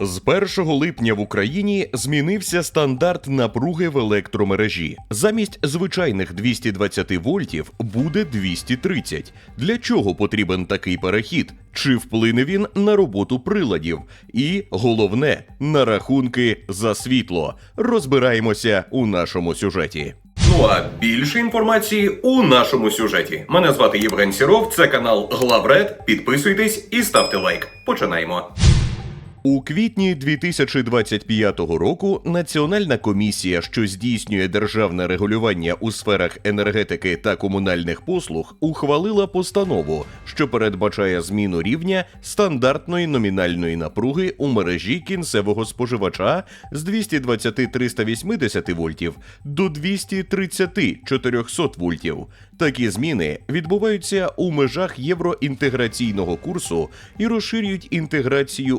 З 1 липня в Україні змінився стандарт напруги в електромережі. Замість звичайних 220 вольтів буде 230. Для чого потрібен такий перехід? Чи вплине він на роботу приладів? І головне на рахунки за світло. Розбираємося у нашому сюжеті. Ну а більше інформації у нашому сюжеті. Мене звати Євген Сіров, це канал Главред. Підписуйтесь і ставте лайк. Починаємо. У квітні 2025 року Національна комісія, що здійснює державне регулювання у сферах енергетики та комунальних послуг, ухвалила постанову, що передбачає зміну рівня стандартної номінальної напруги у мережі кінцевого споживача з 220-380 вольтів до 230-400 вольтів. Такі зміни відбуваються у межах євроінтеграційного курсу і розширюють інтеграцію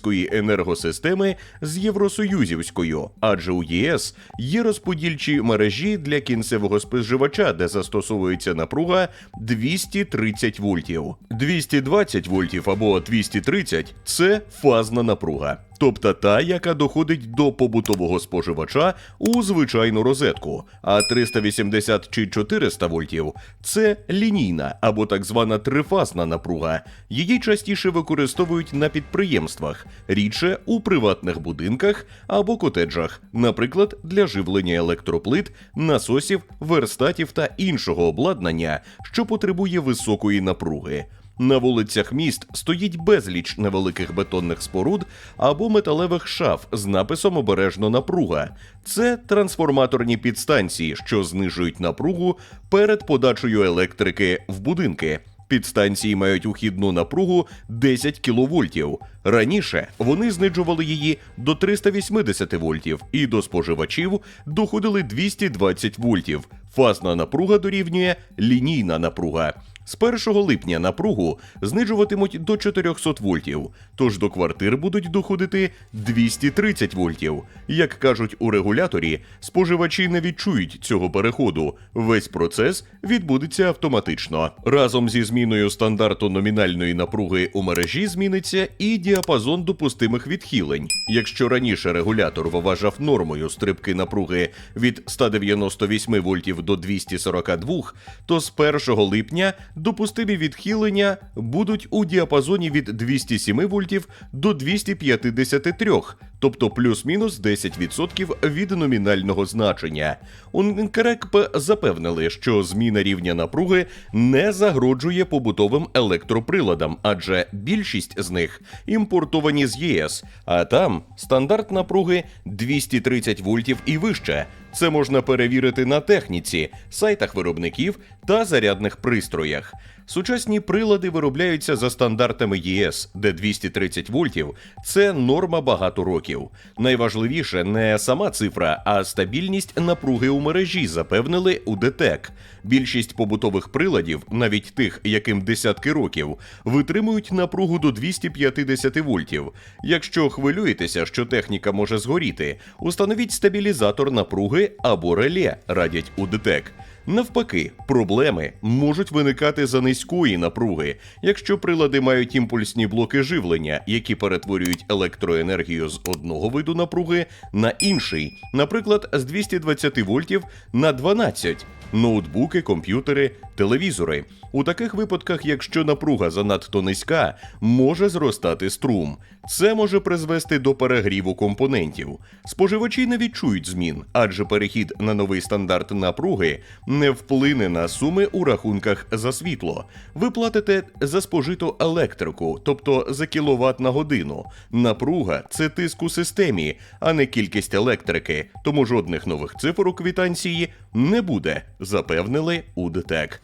української енергосистеми з євросоюзівською, адже у ЄС є розподільчі мережі для кінцевого споживача, де застосовується напруга 230 вольтів. 220 вольтів або 230 – це фазна напруга. Тобто та, яка доходить до побутового споживача у звичайну розетку, а 380 чи 400 вольтів це лінійна або так звана трифазна напруга. Її частіше використовують на підприємствах, рідше у приватних будинках або котеджах, наприклад, для живлення електроплит, насосів, верстатів та іншого обладнання, що потребує високої напруги. На вулицях міст стоїть безліч невеликих бетонних споруд або металевих шаф з написом обережно напруга. Це трансформаторні підстанції, що знижують напругу перед подачею електрики в будинки. Підстанції мають ухідну напругу 10 кВт. Раніше вони знижували її до 380 вольтів і до споживачів доходили 220 вольтів. Фазна напруга дорівнює лінійна напруга. З 1 липня напругу знижуватимуть до 400 вольтів, тож до квартир будуть доходити 230 вольтів. Як кажуть у регуляторі, споживачі не відчують цього переходу. Весь процес відбудеться автоматично. Разом зі зміною стандарту номінальної напруги у мережі зміниться і діапазон допустимих відхилень. Якщо раніше регулятор вважав нормою стрибки напруги від 198 вольтів до 242, то з 1 липня допустимі відхилення будуть у діапазоні від 207 вольтів до 253, тобто плюс-мінус 10% від номінального значення. У НКРЕКП запевнили, що зміна рівня напруги не загроджує побутовим електроприладам, адже більшість з них імпортовані з ЄС, а там стандарт напруги 230 вольтів і вище. Це можна перевірити на техніці, сайтах виробників та зарядних пристроях. Сучасні прилади виробляються за стандартами ЄС, де 230 вольтів це норма багато років. Найважливіше не сама цифра, а стабільність напруги у мережі запевнили у ДТЕК. Більшість побутових приладів, навіть тих, яким десятки років, витримують напругу до 250 вольтів. Якщо хвилюєтеся, що техніка може згоріти, установіть стабілізатор напруги або реле, радять у ДТЕК. Навпаки, проблеми можуть виникати за низької напруги, якщо прилади мають імпульсні блоки живлення, які перетворюють електроенергію з одного виду напруги на інший, наприклад, з 220 вольтів на 12. Ноутбуки, комп'ютери, телевізори. У таких випадках, якщо напруга занадто низька, може зростати струм. Це може призвести до перегріву компонентів. Споживачі не відчують змін, адже перехід на новий стандарт напруги не вплине на суми у рахунках за світло. Ви платите за спожиту електрику, тобто за кіловат на годину. Напруга це тиск у системі, а не кількість електрики. Тому жодних нових цифр у квитанції не буде, запевнили у ДТЕК.